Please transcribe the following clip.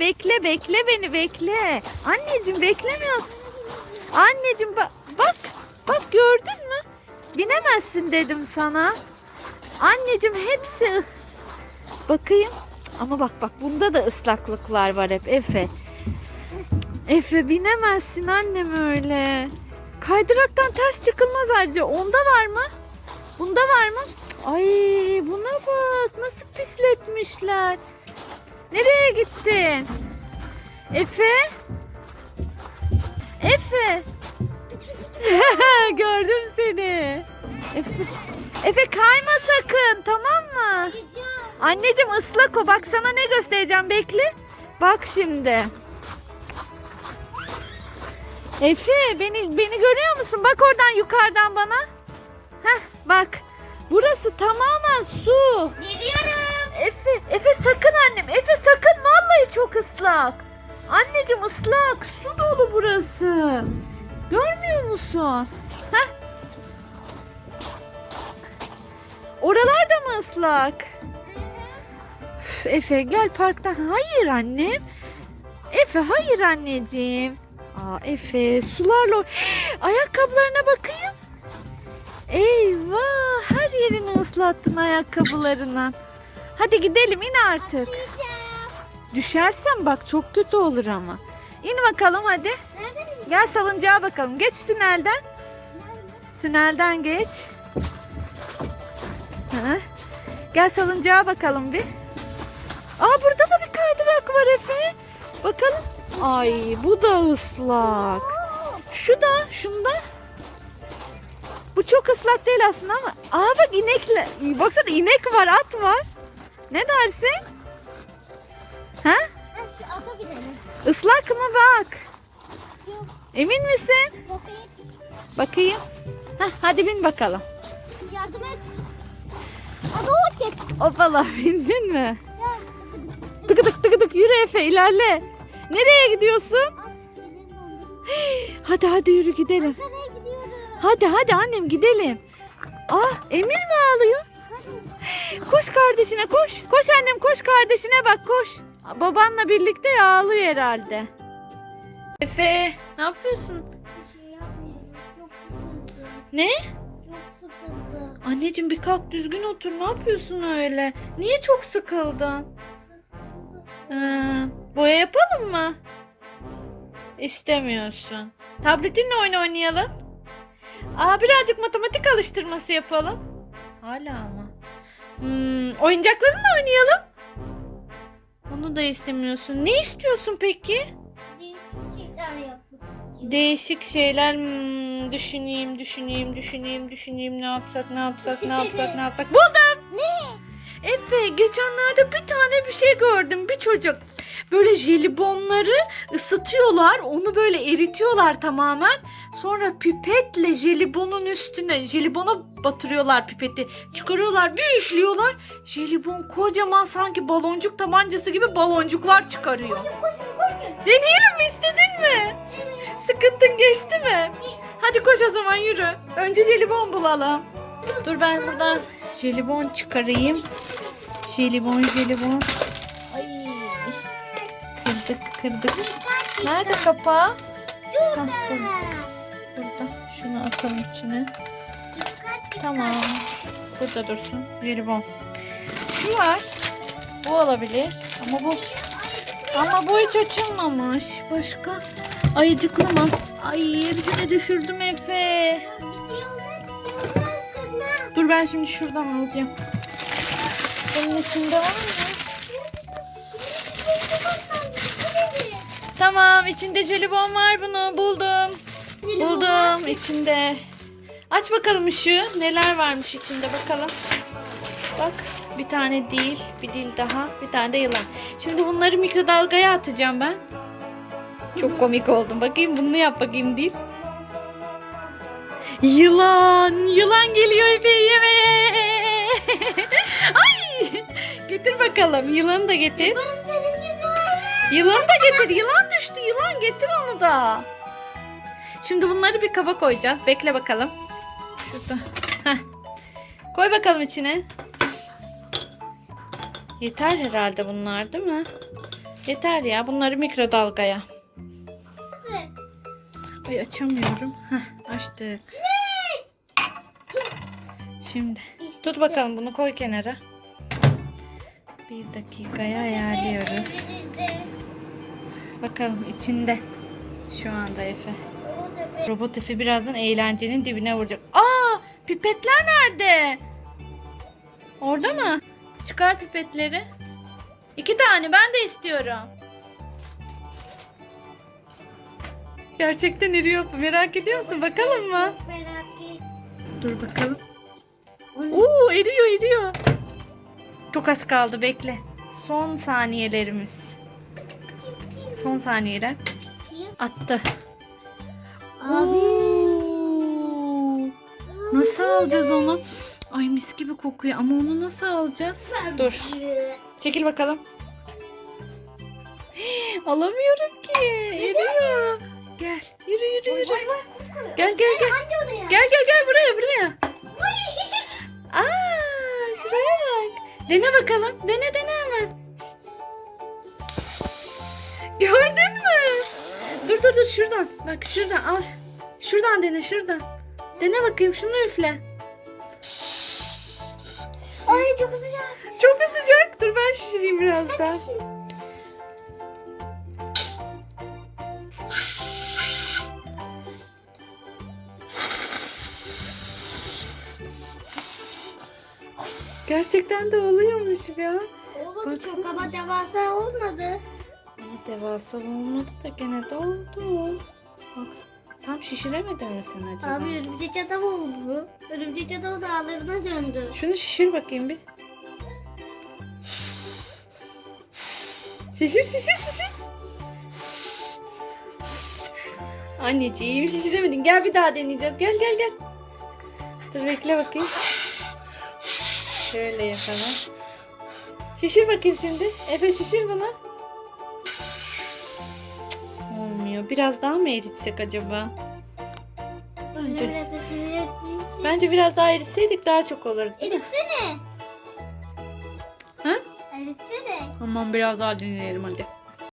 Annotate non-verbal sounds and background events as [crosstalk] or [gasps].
Bekle bekle beni bekle. Anneciğim beklemiyor. Anneciğim bak bak bak gördün mü? Binemezsin dedim sana. Anneciğim hepsi bakayım. Ama bak bak bunda da ıslaklıklar var hep Efe. Efe binemezsin annem öyle. Kaydıraktan ters çıkılmaz ayrıca. Onda var mı? Bunda var mı? Ay buna bak nasıl pisletmişler. Nereye gittin? Efe? Efe? [laughs] Gördüm seni. Efe, Efe kayma sakın tamam mı? Anneciğim ıslak o. Bak sana ne göstereceğim bekle. Bak şimdi. Efe beni beni görüyor musun? Bak oradan yukarıdan bana. Heh bak. Burası tamamen su. Geliyorum. Anneciğim ıslak. Su dolu burası. Görmüyor musun? Heh. Oralar da mı ıslak? Üf, Efe gel parktan. Hayır annem. Efe hayır anneciğim. Aa Efe sularla [gasps] ayakkabılarına bakayım. Eyvah her yerini ıslattın ayakkabılarından. Hadi gidelim in artık. Düşersen bak çok kötü olur ama. İn bakalım hadi. Gel salıncağa bakalım. Geç tünelden. Tünelden geç. Ha. Gel salıncağa bakalım bir. Aa burada da bir kaydırak var Efe. Bakalım. Ay bu da ıslak. Şu da şunda. Bu çok ıslak değil aslında ama. Aa bak inekle. Baksana inek var at var. Ne dersin? Ha? Ha, Şu ata gidelim. Islak mı bak? Yok. Emin misin? Bakayım. Bakayım. Hadi bin bakalım. Yardım et. Hadi o çek. Hoppala [laughs] bindin mi? Gel. Tıkıdık tıkıdık yürü Efe ilerle. Nereye gidiyorsun? [gasps] Hadi hadi yürü gidelim. Hadi hadi annem gidelim. Ah Emir mi ağlıyor? Hadi. [gasps] Koş kardeşine koş. Koş annem koş kardeşine bak koş. Babanla birlikte ağlıyor herhalde. Efe ne yapıyorsun? Bir şey yapmayacağım. Çok sıkıldı. Ne? Çok sıkıldı. Anneciğim bir kalk düzgün otur. Ne yapıyorsun öyle? Niye çok sıkıldın? Sıkıldı. Ee, boya yapalım mı? İstemiyorsun. Tabletinle oyun oynayalım. Aa birazcık matematik alıştırması yapalım. Hala mı? Hmm, oyuncaklarınla oynayalım. Onu da istemiyorsun. Ne istiyorsun peki? Değişik şeyler yapmak. Değişik şeyler hmm, düşüneyim, düşüneyim, düşüneyim, düşüneyim. Ne yapsak, ne yapsak, ne yapsak, ne yapsak. [laughs] Buldum. Ne? Efe geçenlerde bir tane bir şey gördüm. Bir çocuk böyle jelibonları ısıtıyorlar. Onu böyle eritiyorlar tamamen. Sonra pipetle jelibonun üstüne jelibona batırıyorlar pipeti. Çıkarıyorlar bir üflüyorlar. Jelibon kocaman sanki baloncuk tabancası gibi baloncuklar çıkarıyor. Koşun koşun. Deneyelim mi istedin mi? Sıkıntın geçti mi? Hadi koş o zaman yürü. Önce jelibon bulalım. Dur ben buradan jelibon çıkarayım. Jelibon jelibon. Ay. Kırdık kırdık. Nerede kapağı? Hah, Şurada. burada. Şunu atalım içine. Tamam. Burada dursun. Jelibon. Şu var. Bu olabilir. Ama bu ama bu hiç açılmamış. Başka? Ayıcıklı mı? Ay hepsini düşürdüm Efe. Dur ben şimdi şuradan alacağım. Bunun içinde var mı? Tamam içinde jelibon var bunu buldum. Buldum içinde. Aç bakalım ışığı. Neler varmış içinde bakalım. Bak bir tane değil, bir dil daha, bir tane de yılan. Şimdi bunları mikrodalgaya atacağım ben. Çok komik oldum. Bakayım bunu yap bakayım dil. Yılan, yılan geliyor Efe yemeğe. [laughs] Ay! Getir bakalım. Yılanı da getir. Yılanı da getir. Yılan düştü. Yılan getir onu da. Şimdi bunları bir kaba koyacağız. Bekle bakalım. Şurada. Koy bakalım içine. Yeter herhalde bunlar değil mi? Yeter ya bunları mikrodalgaya. Ay açamıyorum. Heh, açtık. Şimdi tut bakalım bunu koy kenara. Bir dakikaya ayarlıyoruz. Bakalım içinde şu anda Efe. Robot Efe. Birazdan eğlencenin dibine vuracak. Aa pipetler nerede? Orada mı? Çıkar pipetleri. İki tane ben de istiyorum. Gerçekten eriyor. Merak ediyor musun? Bakalım mı? Merak. Dur bakalım. Oo eriyor eriyor. Çok az kaldı bekle. Son saniyelerimiz. Son saniyeler. Attı. Nasıl alacağız onu? Ay mis gibi kokuyor ama onu nasıl alacağız? Dur. Çekil bakalım. [gasps] Alamıyorum ki. Eriyor. Gel. Yürü yürü yürü. Gel gel gel. Gel gel gel buraya buraya. [laughs] Aa şuraya bak. Dene bakalım. Dene dene hemen. Gördün mü? Dur dur dur şuradan. Bak şuradan al. Şuradan dene şuradan. Dene bakayım şunu üfle. Ay çok sıcak. Çok sıcak. Dur ben şişireyim biraz daha. Gerçekten de oluyormuş ya. Olmadı çok ama devasa olmadı. Ama devasa olmadı da gene de oldu. Bak tam şişiremedin mi sen acaba? Abi örümcek adam oldu bu. Örümcek adam dağlarına döndü. Şunu şişir bakayım bir. Şişir şişir şişir. Anneciğim şişiremedin. Gel bir daha deneyeceğiz. Gel gel gel. Dur bekle bakayım. Şöyle yapalım. Şişir bakayım şimdi. Efe şişir bunu. Olmuyor. Biraz daha mı eritsek acaba? Bence, bence biraz daha eritseydik daha çok olurdu. Eritsene. Ha? Eritsene. Tamam biraz daha dinleyelim hadi.